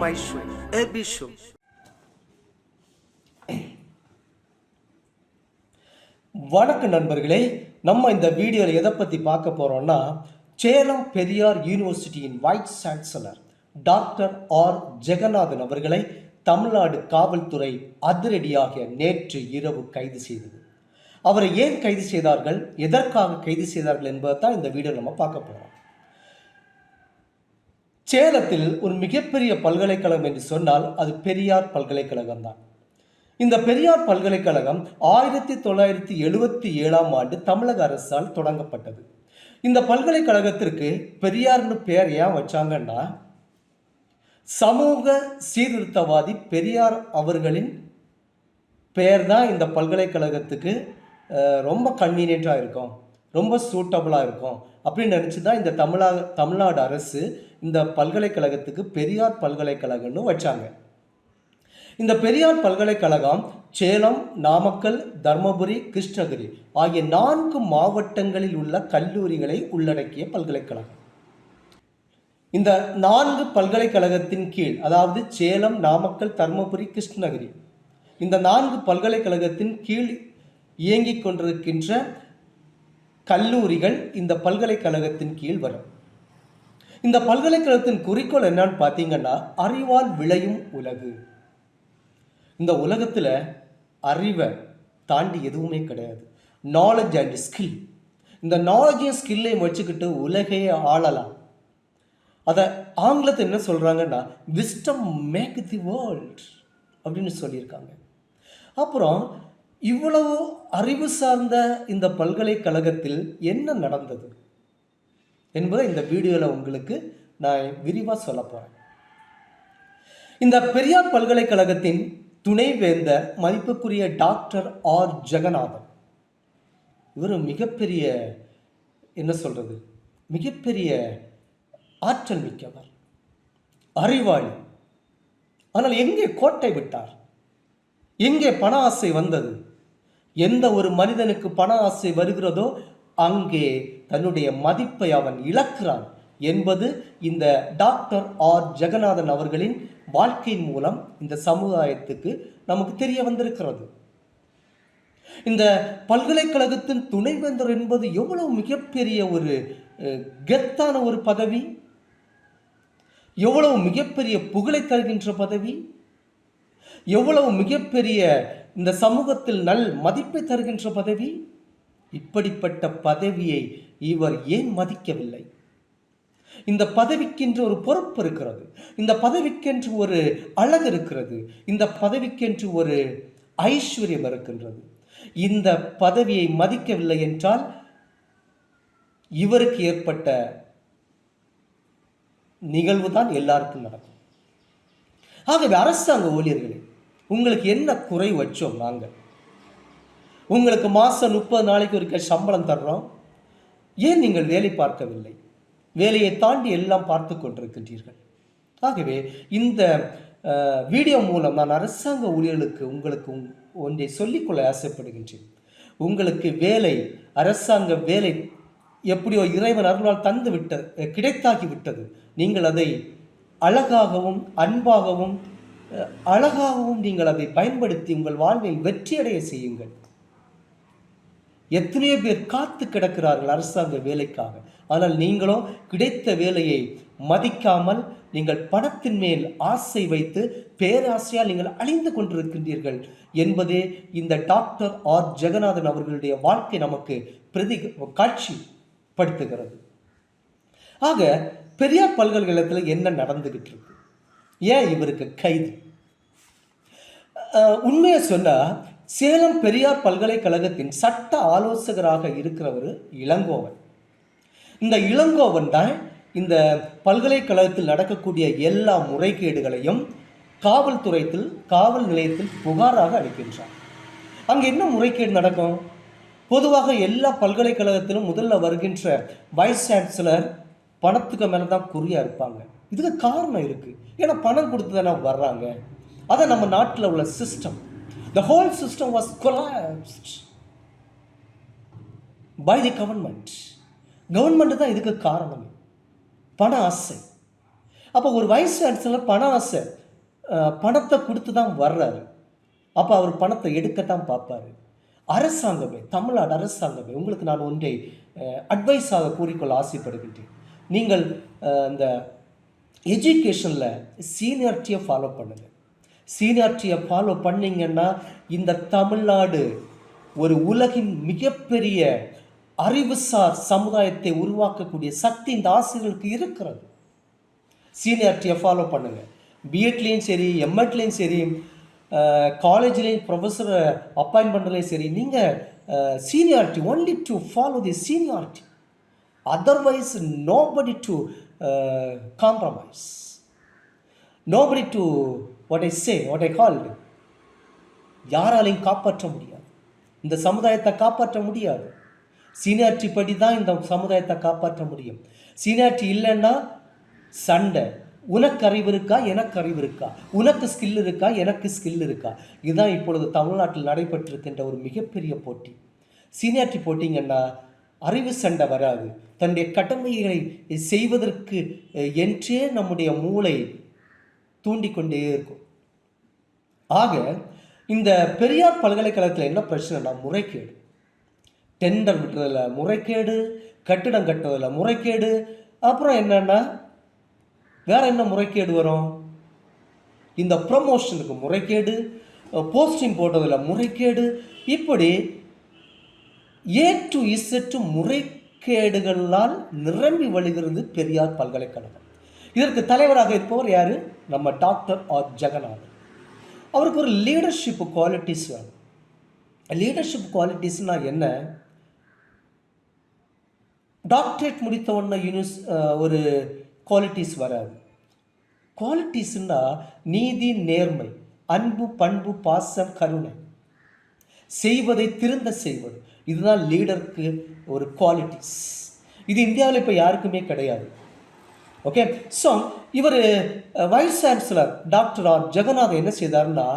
my e show, வணக்கம் நண்பர்களே நம்ம இந்த வீடியோவில் எதை பற்றி பார்க்க போகிறோம்னா Salem Periyar யூனிவர்சிட்டியின் vice chancellor doctor R. Jagannathan அவர்களை தமிழ்நாடு காவல்துறை அதிரடியாக நேற்று இரவு கைது செய்தது. அவரை ஏன் கைது செய்தார்கள்? எதற்காக கைது செய்தார்கள் என்பதை தான் இந்த வீடியோ நம்ம பார்க்க போகிறோம் சேலத்தில் ஒரு மிகப்பெரிய பல்கலைக்கழகம் என்று சொன்னால் அது பெரியார் பல்கலைக்கழகம் தான் இந்த பெரியார் பல்கலைக்கழகம் ஆயிரத்தி தொள்ளாயிரத்தி எழுபத்தி ஏழாம் ஆண்டு தமிழக அரசால் தொடங்கப்பட்டது. இந்த பல்கலைக்கழகத்திற்கு பெரியார்னு பெயர் ஏன் வச்சாங்கன்னா சமூக சீர்திருத்தவாதி பெரியார் அவர்களின் பெயர் தான் இந்த பல்கலைக்கழகத்துக்கு ரொம்ப கன்வீனியண்ட்டாக இருக்கும் ரொம்ப சூட்டபுளாக இருக்கும் அப்படின்னு நினச்சி தான் இந்த தமிழா தமிழ்நாடு அரசு இந்த பல்கலைக்கழகத்துக்கு பெரியார் பல்கலைக்கழகம்னு வச்சாங்க. இந்த பெரியார் பல்கலைக்கழகம் சேலம் நாமக்கல் தர்மபுரி கிருஷ்ணகிரி ஆகிய நான்கு மாவட்டங்களில் உள்ள கல்லூரிகளை உள்ளடக்கிய பல்கலைக்கழகம். இந்த நான்கு பல்கலைக்கழகத்தின் கீழ் அதாவது சேலம் நாமக்கல் தர்மபுரி கிருஷ்ணகிரி இந்த நான்கு பல்கலைக்கழகத்தின் கீழ் இயங்கிக் கொண்டிருக்கின்ற கல்லூரிகள் இந்த பல்கலைக்கழகத்தின் கீழ் வரும். இந்த பல்கலைக்கழகத்தின் குறிக்கோள் என்னன்னு பார்த்தீங்கன்னா அறிவால் விளையும் உலகு. இந்த உலகத்தில் அறிவை தாண்டி எதுவுமே கிடையாது. நாலேஜ் அண்ட் ஸ்கில் இந்த நாலேஜையும் ஸ்கில்லையும் வச்சுக்கிட்டு உலகையே ஆளலாம். அதை ஆங்கிலத்தில் என்ன சொல்கிறாங்கன்னா விஸ்டம் மேக் தி வேர்ல்ட் அப்படின்னு சொல்லியிருக்காங்க. அப்புறம் இவ்வளவு அறிவு சார்ந்த இந்த பல்கலைக்கழகத்தில் என்ன நடந்தது? என்பதை இந்த வீடியோவில் உங்களுக்கு நான் விரிவாக சொல்ல போகிறேன் இந்த பெரியார் பல்கலைக்கழகத்தின் துணைவேந்தர் மதிப்புக்குரிய டாக்டர் ஆர். ஜெகநாதன். இவர் மிகப்பெரிய என்ன சொல்கிறது மிகப்பெரிய ஆற்றல் மிக்கவர். அறிவாளி. ஆனால் எங்கே கோட்டை விட்டார்? எங்கே பண ஆசை வந்தது? எந்த ஒரு மனிதனுக்கு பண ஆசை வருகிறதோ அங்கே தன்னுடைய மதிப்பை அவன் இழக்கிறான் என்பது இந்த டாக்டர் ஆர். ஜெகநாதன் அவர்களின் வாழ்க்கையின் மூலம் இந்த சமுதாயத்துக்கு நமக்கு தெரிய வந்திருக்கிறது. இந்த பல்கலைக்கழகத்தின் துணைவேந்தர் என்பது எவ்வளவு மிகப்பெரிய ஒரு கெத்தான ஒரு பதவி? எவ்வளவு மிகப்பெரிய புகழை தருகின்ற பதவி? எவ்வளவு மிகப்பெரிய இந்த சமூகத்தில் நல் மதிப்பை தருகின்ற பதவி? இப்படிப்பட்ட பதவியை இவர் ஏன் மதிக்கவில்லை? இந்த பதவிக்கென்று ஒரு பொறுப்பு இருக்கிறது. இந்த பதவிக்கென்று ஒரு அழகு இருக்கிறது. இந்த பதவிக்கென்று ஒரு ஐஸ்வர்யம் இருக்கின்றது. இந்த பதவியை மதிக்கவில்லை என்றால் இவருக்கு ஏற்பட்ட நிகழ்வு தான் எல்லாருக்கும் நடக்கும். ஆகவே அரசாங்க ஊழியர்களே உங்களுக்கு என்ன குறை வச்சோம் நாங்கள்? உங்களுக்கு மாதம் முப்பது நாளைக்கு ஒருக்க சம்பளம் தர்றோம். ஏன் நீங்கள் வேலை பார்க்கவில்லை? வேலையை தாண்டி எல்லாம் பார்த்து கொண்டிருக்கின்றீர்கள். ஆகவே இந்த வீடியோ மூலம் நான் அரசாங்க ஊழியர்களுக்கு உங்களுக்கு ஒன்றை சொல்லிக்கொள்ள ஆசைப்படுகின்றேன். உங்களுக்கு வேலை அரசாங்க வேலை எப்படியோ இறைவன் அருளால் தந்து விட்ட கிடைத்தாகி விட்டது. நீங்கள் அதை அழகாகவும் அன்பாகவும் அழகாகவும் நீங்கள் அதை பயன்படுத்தி உங்கள் வாழ்வில் வெற்றியடைய செய்யுங்கள். எத்தனையோ பேர் காத்து கிடக்கிறார்கள் அரசாங்க வேலைக்காக. ஆனால் நீங்களோ கிடைத்த வேலையை மதிக்காமல் நீங்கள் பணத்தின் மேல் ஆசை வைத்து பேராசையால் நீங்கள் அழிந்து கொண்டிருக்கின்றீர்கள் என்பதே இந்த டாக்டர் ஆர். ஜெகநாதன் அவர்களுடைய வாழ்க்கை நமக்கு பிரதி காட்சி படுத்துகிறது ஆக பெரியார் பல்கலைக்கழகத்தில் என்ன நடந்துகிட்டு இருக்கு ஏன் இவருக்கு கைது? உண்மையை சொன்னால் சேலம் பெரியார் பல்கலைக்கழகத்தின் சட்ட ஆலோசகராக இருக்கிறவர் இளங்கோவன். இந்த இளங்கோவன் தான் இந்த பல்கலைக்கழகத்தில் நடக்கக்கூடிய எல்லா முறைகேடுகளையும் காவல்துறையில் காவல் நிலையத்தில் புகாராக அளிக்கின்றார் அங்கே என்ன முறைகேடு நடக்கும்? பொதுவாக எல்லா பல்கலைக்கழகத்திலும் முதல்ல வருகின்ற வைஸ் சான்சலர் பணத்துக்கு மேலே தான் குறியாக இருப்பாங்க. இதுக்கு காரணம் இருக்குது ஏன்னா பணம் கொடுத்து தானே வர்றாங்க. அதை நம்ம நாட்டில் உள்ள system the whole system was collapsed by the government government தான் இதுக்கு காரணம். பண ஆசை. அப்போ ஒரு வைஸ் சான்சலர் பண ஆசை. பணத்தை கொடுத்து தான் வர்றாரு. அப்போ அவர் பணத்தை எடுக்கத்தான் பார்ப்பாரு. அரசாங்கமே தமிழ்நாடு அரசாங்கமே உங்களுக்கு நான் ஒன்றை அட்வைஸாக கூறிக்கொள்ள ஆசைப்படுகின்றேன். நீங்கள் இந்த எஜுகேஷனில் சீனியாரிட்டியை ஃபாலோ பண்ணுங்கள் சீனியாரிட்டியை ஃபாலோ பண்ணீங்கன்னா இந்த தமிழ்நாடு ஒரு உலகின் மிகப்பெரிய அறிவுசார் சமுதாயத்தை உருவாக்கக்கூடிய சக்தி இந்த ஆசிரியர்களுக்கு இருக்கிறது. சீனியாரிட்டியை ஃபாலோ பண்ணுங்க. பிஎட்லேயும் சரி எம்எட்லேயும் சரி காலேஜ்லேயும் ப்ரொஃபஸரை அப்பாயின் பண்ணுறதுலையும் சரி நீங்கள் seniority only to follow the seniority otherwise nobody to compromise nobody to what I say what I call யாராலையும் காப்பாற்ற முடியாது. இந்த சமுதாயத்தை காப்பாற்ற முடியாது. சீனியாரிட்டி படி தான் இந்த சமுதாயத்தை காப்பாற்ற முடியும். சீனியாரிட்டி இல்லைன்னா சண்டை. உனக்கு அறிவு இருக்கா? எனக்கு அறிவு இருக்கா? உனக்கு ஸ்கில் இருக்கா? எனக்கு ஸ்கில் இருக்கா? இதுதான் இப்பொழுது தமிழ்நாட்டில் நடைபெற்றிருக்கின்ற ஒரு மிகப்பெரிய போட்டி. சீனியாரிட்டி போட்டிங்கன்னா அறிவு சண்டை வராது. தன்னுடைய கடமைகளை செய்வதற்கு என்றே நம்முடைய மூளை தூண்டிக்கொண்டே இருக்கும். ஆக இந்த பெரியார் பல்கலைக்கழகத்தில் என்ன பிரச்சனைனா முறைகேடு. டெண்டர் விட்டுறதுல முறைகேடு கட்டிடம் கட்டுறதுல முறைகேடு அப்புறம் என்னென்னா வேற என்ன முறைகேடு வரும்? இந்த ப்ரமோஷனுக்கு முறைகேடு போஸ்டிங் போட்டதில் முறைகேடு இப்படி ஏ டு இசட்டு முறைகேடுகளால் நிரம்பி வழிகிறது பெரியார் பல்கலைக்கழகம். இதற்கு தலைவராக இருப்பவர் யார்? நம்ம டாக்டர் ஆர் ஜெகநாதன். அவருக்கு ஒரு லீடர்ஷிப் குவாலிட்டிஸ் வேணும். லீடர்ஷிப் குவாலிட்டிஸ்னால் என்ன? டாக்டரேட் முடித்த உடனே யூனிஸ் ஒரு குவாலிட்டிஸ் வராது. குவாலிட்டிஸ்னால் நீதி நேர்மை அன்பு பண்பு பாசம் கருணை. செய்வதை திருந்த செய்வது. இதுதான் லீடருக்கு ஒரு குவாலிட்டிஸ் இது இந்தியாவில் இப்போ யாருக்குமே கிடையாது. ஓகே ஸோ இவர் vice chancellor doctor R Jagannath என்ன செய்தாருன்னா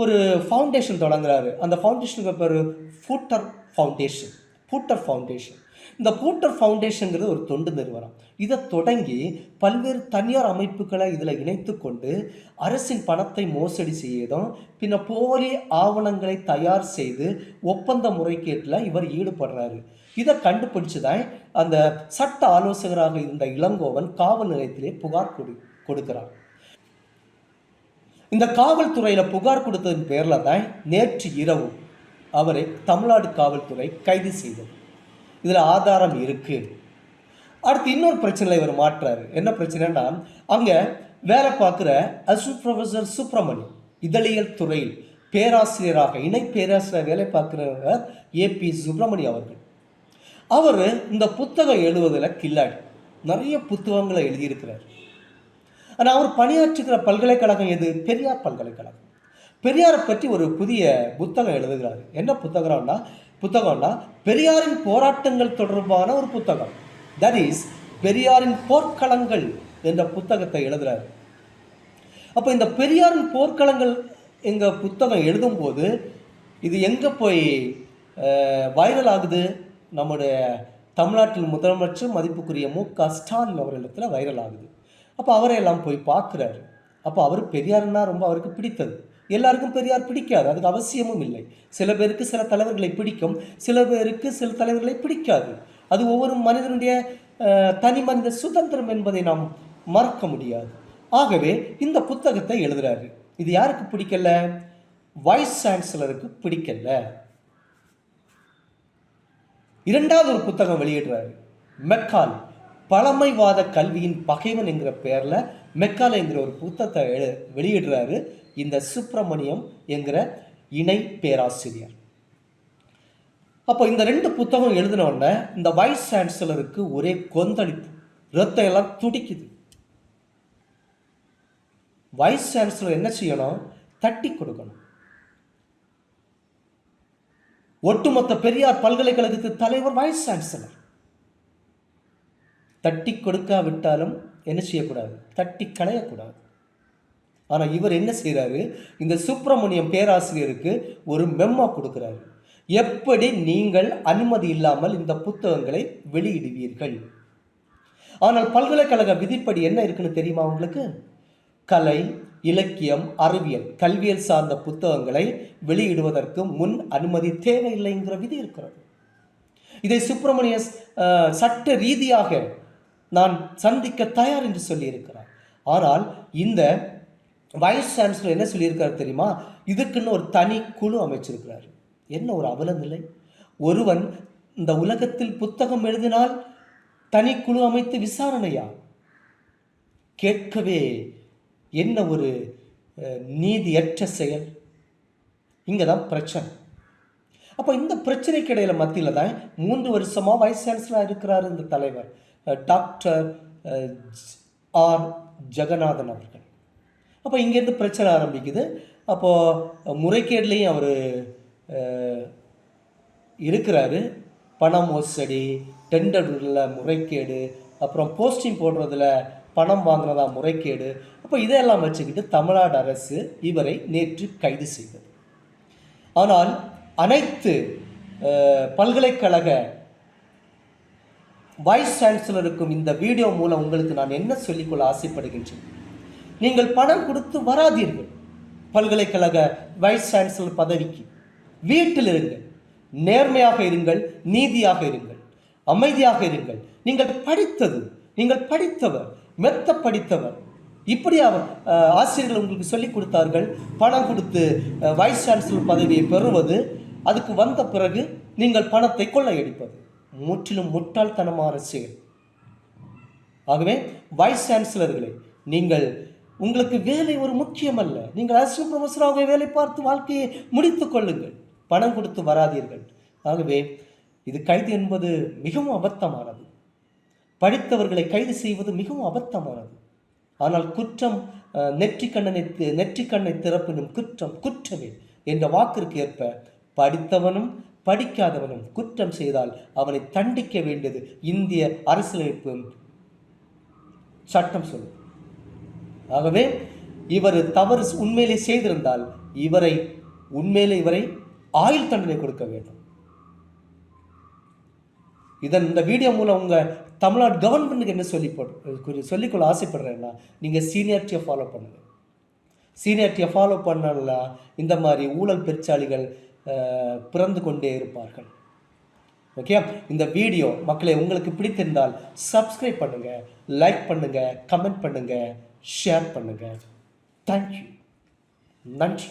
ஒரு ஃபவுண்டேஷன் தொடங்குறாரு. அந்த ஃபவுண்டேஷனுக்கு பேர் ஃபூட்டர் ஃபவுண்டேஷன் ஃபூட்டர் ஃபவுண்டேஷன் இந்த போட்டர் ஃபவுண்டேஷனுங்கிறது ஒரு தொண்டு நிறுவனம். இதை தொடங்கி பல்வேறு தனியார் அமைப்புகளை இதில் இணைத்து கொண்டு அரசின் பணத்தை மோசடி செய்யதும் பின்ன போலி ஆவணங்களை தயார் செய்து ஒப்பந்த முறைகேட்டில் இவர் ஈடுபடுறாரு. இதை கண்டுபிடிச்சு தான் அந்த சட்ட ஆலோசகராக இருந்த இளங்கோவன் காவல் நிலையத்திலே புகார் கொடு கொடுக்கிறான் இந்த காவல்துறையில் புகார் கொடுத்ததன் பேரில் தான் நேற்று இரவு அவரை தமிழ்நாடு காவல்துறை கைது செய்தது. இதில் ஆதாரம் இருக்குது அடுத்து இன்னொரு பிரச்சனையில் இவர் மாற்றுறாரு என்ன பிரச்சனைனா அங்கே வேலை பார்க்குற அசிஸ்டன்ட் ப்ரொஃபஸர் சுப்பிரமணியம் இதழியல் துறையில் பேராசிரியராக இணை பேராசிரியர் வேலை பார்க்குறவர் ஏபி சுப்பிரமணி அவர்கள். அவர் இந்த புத்தகம் எழுதுவதில் கில்லாடி. நிறைய புத்தகங்களை எழுதியிருக்கிறார். ஆனால் அவர் பணியாற்றுகிற பல்கலைக்கழகம் எது? பெரியார் பல்கலைக்கழகம். பெரியாரை பற்றி ஒரு புதிய புத்தகம் எழுதுகிறார். என்ன புத்தகம்னா புத்தகம்னா பெரியாரின் போராட்டங்கள் தொடர்பான ஒரு புத்தகம். தட் இஸ் பெரியாரின் போர்க்களங்கள் என்ற புத்தகத்தை எழுதுறாரு. அப்போ இந்த பெரியாரின் போர்க்களங்கள் எங்கள் புத்தகம் எழுதும்போது இது எங்கே போய் வைரல் ஆகுது? நம்முடைய தமிழ்நாட்டில் முதலமைச்சர் மதிப்புக்குரிய மு க ஸ்டாலின் அவர்களிடத்தில் வைரல் ஆகுது. அப்போ அவரையெல்லாம் போய் பார்க்குறாரு. அப்போ அவர் பெரியாருன்னா ரொம்ப அவருக்கு பிடித்தது. எல்லாருக்கும் பெரியார் பிடிக்காது. அதுக்கு அவசியமும் இல்லை. சில பேருக்கு சில தலைவர்களை பிடிக்கும். சில பேருக்கு சில தலைவர்களை பிடிக்காது. அது ஒவ்வொரு மனிதனுடைய தனி மனித சுதந்திரம் என்பதை நாம் மறக்க முடியாது. ஆகவே இந்த புத்தகத்தை எழுதுறாரு. இது யாருக்கு பிடிக்கல? வைஸ் சான்சலருக்கு பிடிக்கல. இரண்டாவது ஒரு புத்தகம் வெளியிடுறாரு. மெக்கால். பழமைவாத கல்வியின் பகைவன் என்கிற பெயரில் மெக்கால என்கிற ஒரு புத்தகத்தை எழு- வெளியிடுறாரு இந்த சுப்பிரமணியம் என்கிற இணை பேராசிரியர். அப்போ இந்த ரெண்டு புத்தகம் எழுதின உடனே இந்த வைஸ் சான்சலருக்கு ஒரே கொந்தளிப்பு ரத்தம் எல்லாம் துடிக்குது. வைஸ் சான்சலர் என்ன செய்யணும்? தட்டி கொடுக்கணும். ஒட்டுமொத்த பெரியார் பல்கலைக்கழகத்து தலைவர் வைஸ் சான்சலர். தட்டி கொடுக்காவிட்டாலும் என்ன செய்யக்கூடாது? தட்டி களையக்கூடாது. ஆனால் இவர் என்ன செய்கிறாரு இந்த சுப்பிரமணியம் பேராசிரியருக்கு ஒரு மெம்மா கொடுக்குறாரு. எப்படி நீங்கள் அனுமதி இல்லாமல் இந்த புத்தகங்களை வெளியிடுவீர்கள்? ஆனால் பல்கலைக்கழக விதிப்படி என்ன இருக்குன்னு தெரியுமா உங்களுக்கு? கலை இலக்கியம் அறிவியல் கல்வியல் சார்ந்த புத்தகங்களை வெளியிடுவதற்கு முன் அனுமதி தேவையில்லைங்கிற விதி இருக்கிறது. இதை சுப்பிரமணிய சட்ட ரீதியாக நான் சந்திக்க தயார் என்று சொல்லியிருக்கிறார். ஆனால் இந்த வைஸ் சான்சலர் என்ன சொல்லியிருக்காரு தெரியுமா? இதுக்குன்னு ஒரு தனி குழு அமைச்சிருக்கிறார். என்ன ஒரு அவலநிலை ஒருவன் இந்த உலகத்தில் புத்தகம் எழுதினால் தனி குழு அமைத்து விசாரணையா? கேட்கவே என்ன ஒரு நீதியற்ற செயல்? இங்கே தான் பிரச்சனை. அப்போ இந்த பிரச்சனைக்கு இடையில மத்தியில் தான் மூன்று வருஷமாக வைஸ் சான்சலராக இருக்கிறார் இந்த தலைவர். Doctor R. ஜெகநாதன் அவர்கள். அப்போ இங்கேருந்து பிரச்சனை ஆரம்பிக்குது. அப்போது முறைகேடுலேயும் அவர் இருக்கிறாரு. பண மோசடி டெண்டரில் முறைகேடு அப்புறம் போஸ்டிங் போடுறதுல பணம் வாங்கினதா முறைகேடு. அப்போ இதையெல்லாம் வச்சுக்கிட்டு தமிழ்நாடு அரசு இவரை நேற்று கைது செய்தது. ஆனால் அனைத்து பல்கலைக்கழக வைஸ் சான்சலருக்கும் இந்த வீடியோ மூலம் உங்களுக்கு நான் என்ன சொல்லிக்கொள்ள ஆசைப்படுகின்றேன்? நீங்கள் பணம் கொடுத்து வராதீர்கள். பல்கலைக்கழக வைஸ் சான்சலர் பதவிக்கு. வீட்டில் இருங்கள். நேர்மையாக இருங்கள் நீதியாக இருங்கள் அமைதியாக இருங்கள். நீங்கள் படித்தது நீங்கள் படித்தவர் மெத்த படித்தவர். இப்படி அவர் ஆசிரியர்கள் உங்களுக்கு சொல்லிக் கொடுத்தார்கள். பணம் கொடுத்து வைஸ் சான்சலர் பதவியை பெறுவது அதுக்கு வந்த பிறகு நீங்கள் பணத்தை கொள்ளையடிப்பது. முற்றிலும் முட்டாள்தனமான செயல். ஆகவே வைஸ் சான்சலர்களே நீங்கள் உங்களுக்கு வேலை ஒரு முக்கியமல்ல. நீங்கள் அசிஸ்டன்ட் ப்ரொஃபஸராக வேலை பார்த்து வாழ்க்கையை முடித்துக் கொள்ளுங்கள். பணம் கொடுத்து வராதீர்கள். ஆகவே இது கைது என்பது மிகவும் அபத்தமானது. படித்தவர்களை கைது செய்வது மிகவும் அபத்தமானது. ஆனால் குற்றம் அஹ், நெற்றிக்கண்ணனை நெற்றி நெற்றிக்கண்ணை திறப்பினும் குற்றம் குற்றமே. என்ற வாக்கிற்கு ஏற்ப படித்தவனும் படிக்காதவனும் குற்றம் செய்தால் அவனை தண்டிக்க வேண்டியது இந்திய அரசியலமைப்பு சட்டம் சொல்லும் ஆகவே இவர் தவறு உண்மையிலே செய்திருந்தால் இவரை உண்மையிலே இவரை ஆயுள் தண்டனை கொடுக்க வேண்டும். இதன் இந்த வீடியோ மூலம் உங்க தமிழ்நாடு கவர்மெண்ட்டுக்கு என்ன சொல்லி போடு- சொல்லிக்கொள்ள ஆசைப்படுறேன்னா நீங்க சீனியாரிட்டியை ஃபாலோ பண்ணுங்க. சீனியாரிட்டியை ஃபாலோ பண்ணலாம் இந்த மாதிரி ஊழல் பெருச்சாளிகள் பிறந்து கொண்டே இருப்பார்கள். ஓகே இந்த வீடியோ மக்களை உங்களுக்கு பிடித்திருந்தால் சப்ஸ்கிரைப் பண்ணுங்கள் லைக் பண்ணுங்கள் கமெண்ட் பண்ணுங்கள் ஷேர் பண்ணுங்கள் தேங்க்யூ நன்றி.